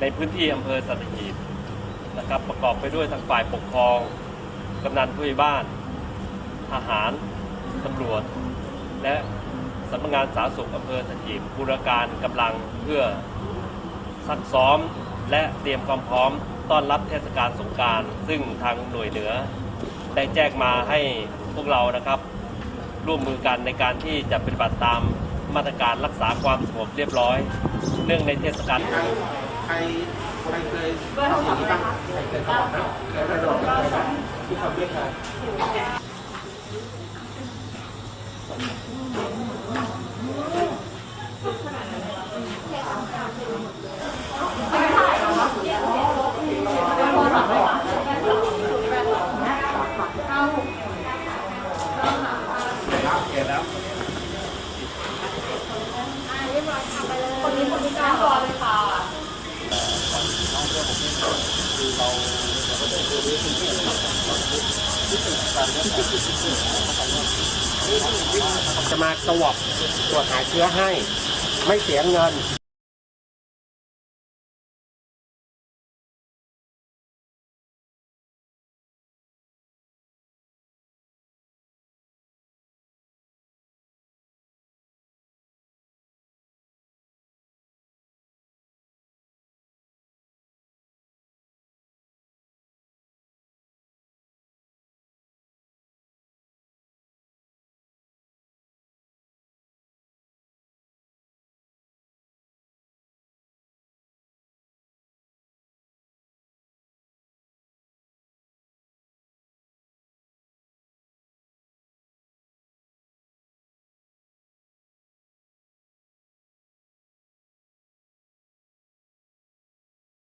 ในพื้นที่อำเภอสัตหีบนะครับประกอบไปด้วยทางฝ่ายปกครองกำนันผู้ใหญ่บ้านทหารตำรวจ และสำนักงานสาธารณสุขอำเภอสัตหีบบูรการกำลังเพื่อซักซ้อมและเตรียมความพร้อมต้อนรับเทศกาลสงกราร ซึ่งทางหน่วยเหนือ ได้แจ้งมาให้พวกเรานะครับ ร่วมมือกันในการที่จะปฏิบัติตามมาตรการรักษาความสงบเรียบร้อย เนื่องในเทศกาล ใครใครเคยทำอย่างนี้บ้างใครเคยทำบ้างใครเคยทำบ้างที่ทำด้วยกันคนนี้คนที่เก้ารอเลยค่ะ จะมาสวอปตรวจหาเชื้อให้ ไม่เสียเงิน